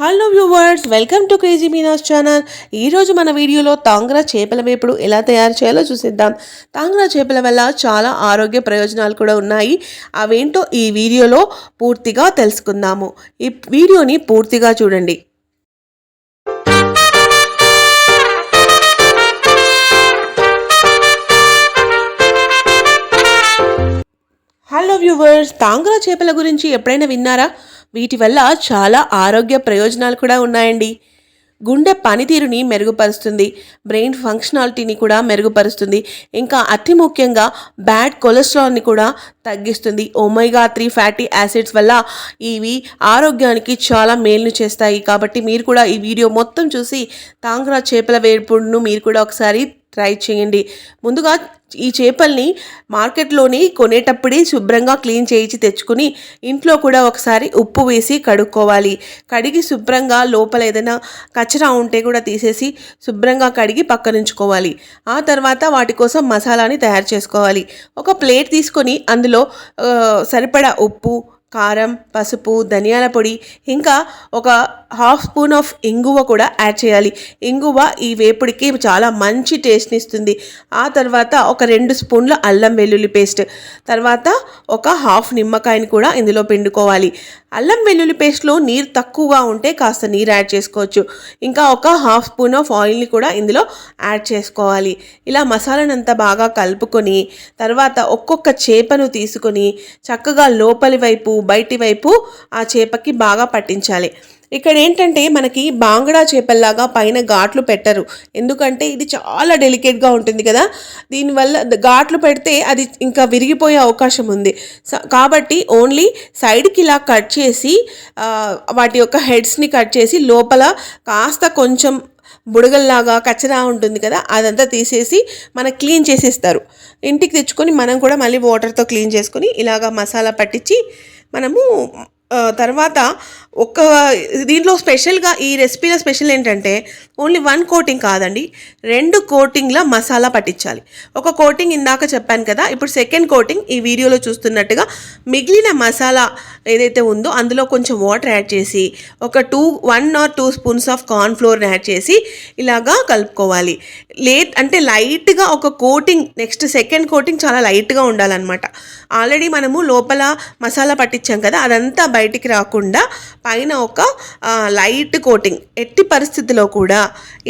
Hello viewers welcome to crazy Meena's channel. ఈరోజు మన వీడియోలో తాంగ్రా చేపల వేపుడు ఎలా తయారు చేయాలో చూసిద్దాం. తాంగ్రా చేపల వల్ల చాలా ఆరోగ్య ప్రయోజనాలు కూడా ఉన్నాయి. అవేంటో ఈ వీడియోలో పూర్తిగా తెలుసుకుందాము. ఈ వీడియోని పూర్తిగా చూడండి. హలో వ్యూవర్స్ తాంగ్రా చేపల గురించి ఎప్పుడైనా విన్నారా? వీటి వల్ల చాలా ఆరోగ్య ప్రయోజనాలు కూడా ఉన్నాయండి. గుండె పనితీరుని మెరుగుపరుస్తుంది. బ్రెయిన్ ఫంక్షనాలిటీని కూడా మెరుగుపరుస్తుంది. ఇంకా అతి ముఖ్యంగా బ్యాడ్ కొలెస్ట్రాల్ని కూడా తగ్గిస్తుంది. ఒమైగా త్రీ ఫ్యాటీ యాసిడ్స్ వల్ల ఇవి ఆరోగ్యానికి చాలా మేలు చేస్తాయి. కాబట్టి మీరు కూడా ఈ వీడియో మొత్తం చూసి తాంగ్రా చేపల వేపుడును మీరు కూడా ఒకసారి ట్రై చేయండి. ముందుగా ఈ చేపల్ని మార్కెట్లోని కొనేటప్పుడే శుభ్రంగా క్లీన్ చేయించి తెచ్చుకుని ఇంట్లో కూడా ఒకసారి ఉప్పు వేసి కడుక్కోవాలి. కడిగి శుభ్రంగా లోపల ఏదైనా కచరా ఉంటే కూడా తీసేసి శుభ్రంగా కడిగి పక్కనుంచుకోవాలి. ఆ తర్వాత వాటి కోసం మసాలాని తయారు చేసుకోవాలి. ఒక ప్లేట్ తీసుకొని అందులో సరిపడా ఉప్పు కారం పసుపు ధనియాల పొడి ఇంకా ఒక హాఫ్ స్పూన్ ఆఫ్ ఇంగువ కూడా యాడ్ చేయాలి. ఇంగువ ఈ వేపుడికి చాలా మంచి టేస్ట్ని ఇస్తుంది. ఆ తర్వాత ఒక రెండు స్పూన్ల అల్లం వెల్లుల్లి పేస్ట్. తర్వాత ఒక హాఫ్ నిమ్మకాయని కూడా ఇందులో పిండుకోవాలి. అల్లం వెల్లుల్లి పేస్ట్లో నీరు తక్కువగా ఉంటే కాస్త నీరు యాడ్ చేసుకోవచ్చు. ఇంకా ఒక హాఫ్ స్పూన్ ఆఫ్ ఆయిల్ని కూడా ఇందులో యాడ్ చేసుకోవాలి. ఇలా మసాలానంతా బాగా కలుపుకొని తర్వాత ఒక్కొక్క చేపను తీసుకొని చక్కగా లోపలి వైపు బయటి వైపు ఆ చేపకి బాగా పట్టించాలి. ఇక్కడ ఏంటంటే మనకి బాంగడా చేపల్లాగా పైన ఘాట్లు పెట్టరు. ఎందుకంటే ఇది చాలా డెలికేట్గా ఉంటుంది కదా. దీనివల్ల ఘాట్లు పెడితే అది ఇంకా విరిగిపోయే అవకాశం ఉంది. కాబట్టి ఓన్లీ సైడ్కి ఇలా కట్ చేసి వాటి యొక్క హెడ్స్ని కట్ చేసి లోపల కాస్త కొంచెం బుడగల్లాగా కచ్చరా ఉంటుంది కదా అదంతా తీసేసి మనకు క్లీన్ చేసేస్తారు. ఇంటికి తెచ్చుకొని మనం కూడా మళ్ళీ వాటర్తో క్లీన్ చేసుకొని ఇలాగా మసాలా పట్టించి మనము తర్వాత ఒక దీంట్లో స్పెషల్గా ఈ రెసిపీలో స్పెషల్ ఏంటంటే ఓన్లీ వన్ కోటింగ్ కాదండి రెండు కోటింగ్ల మసాలా పట్టించాలి. ఒక కోటింగ్ ఇందాక చెప్పాను కదా ఇప్పుడు సెకండ్ కోటింగ్ ఈ వీడియోలో చూస్తున్నట్టుగా మిగిలిన మసాలా ఏదైతే ఉందో అందులో కొంచెం వాటర్ యాడ్ చేసి ఒక two one or two spoons of corn ఫ్లోర్ని add చేసి ఇలాగా కలుపుకోవాలి. లేట్ అంటే లైట్గా ఒక కోటింగ్ నెక్స్ట్ సెకండ్ కోటింగ్ చాలా లైట్గా ఉండాలన్నమాట. ఆల్రెడీ మనము లోపల మసాలా పట్టించాం కదా అదంతా బయటికి రాకుండా పైన ఒక లైట్ కోటింగ్ ఎట్టి పరిస్థితిలో కూడా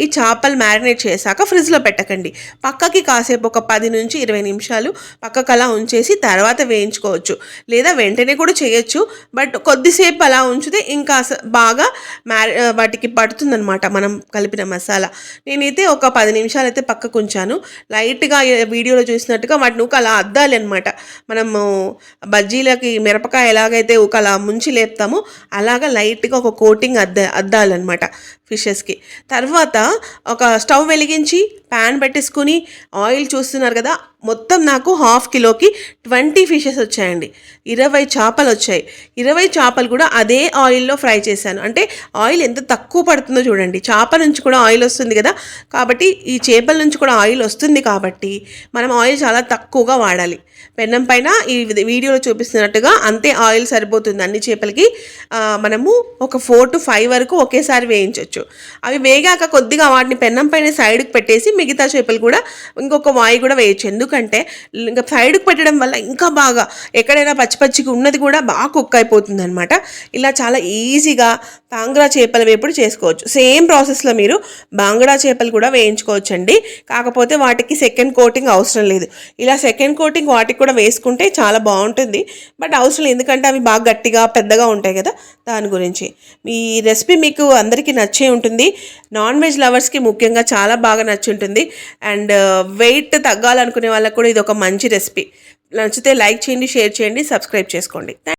ఈ చేపలు మ్యారినేట్ చేశాక ఫ్రిడ్జ్లో పెట్టకండి. పక్కకి కాసేపు ఒక పది నుంచి ఇరవై నిమిషాలు పక్కకు అలా ఉంచేసి తర్వాత వేయించుకోవచ్చు. లేదా వెంటనే కూడా చేయొచ్చు బట్ కొద్దిసేపు అలా ఉంచితే ఇంకా బాగా మ్యారి వాటికి పడుతుందనమాట మనం కలిపిన మసాలా. నేనైతే ఒక పది నిమిషాలు అయితే పక్కకు ఉంచాను. లైట్గా వీడియోలో చూసినట్టుగా వాటిని అలా అద్దాలి అనమాట మనము బజ్జీలకి మిరపకాయ ఎలాగైతే ఒక అలా ముంచి లేపుతామో అలాగా లైట్గా ఒక కోటింగ్ అద్ద అద్దాలన్నమాట. ఫిషెస్కి. తర్వాత ఒక స్టవ్ వెలిగించి ప్యాన్ పెట్టేసుకుని ఆయిల్ చూస్తున్నారు కదా మొత్తం నాకు హాఫ్ కిలోకి ట్వంటీ ఫిషెస్ వచ్చాయండి. ఇరవై చేపలు వచ్చాయి. ఇరవై చేపలు కూడా అదే ఆయిల్లో ఫ్రై చేశాను. అంటే ఆయిల్ ఎంత తక్కువ పడుతుందో చూడండి. చేప నుంచి కూడా ఆయిల్ వస్తుంది కదా. కాబట్టి ఈ చేపల నుంచి కూడా ఆయిల్ వస్తుంది కాబట్టి మనం ఆయిల్ చాలా తక్కువగా వాడాలి. పెన్నం పైన ఈ వీడియోలో చూపిస్తున్నట్టుగా అంతే ఆయిల్ సరిపోతుంది అన్ని చేపలకి. మనము ఒక ఫోర్ టు ఫైవ్ వరకు ఒకేసారి వేయించవచ్చు అవి వేగాక కొద్దిగా వాటిని పెన్నం పైన సైడ్కి పెట్టేసి మిగతా చేపలు కూడా ఇంకొక వాయి కూడా వేయచ్చు. ఎందుకంటే ఇంకా సైడ్కి పెట్టడం వల్ల ఇంకా బాగా ఎక్కడైనా పచ్చి పచ్చిగా ఉన్నది కూడా బాగా కుక్ అయిపోతుంది అనమాట ఇలా చాలా ఈజీగా తాంగ్రా చేపల వేపుడు చేసుకోవచ్చు. సేమ్ ప్రాసెస్లో మీరు బాంగడా చేపలు కూడా వేయించుకోవచ్చు అండి కాకపోతే వాటికి సెకండ్ కోటింగ్ అవసరం లేదు. ఇలా సెకండ్ కోటింగ్ వాటికి కూడా వేసుకుంటే చాలా బాగుంటుంది. బట్ అవసరం లేదు. ఎందుకంటే అవి బాగా గట్టిగా పెద్దగా ఉంటాయి కదా. దాని గురించి. ఈ రెసిపీ మీకు అందరికీ నచ్చే ఉంటుంది. నాన్ వెజ్ లవర్స్కి ముఖ్యంగా చాలా బాగా నచ్చి ఉంటుంది అండ్ వెయిట్ uh, తగ్గాలనుకునే వాళ్ళకు కూడా ఇది ఒక మంచి రెసిపీ నచ్చితే లైక్ చేయండి షేర్ చేయండి సబ్స్క్రైబ్ చేసుకోండి.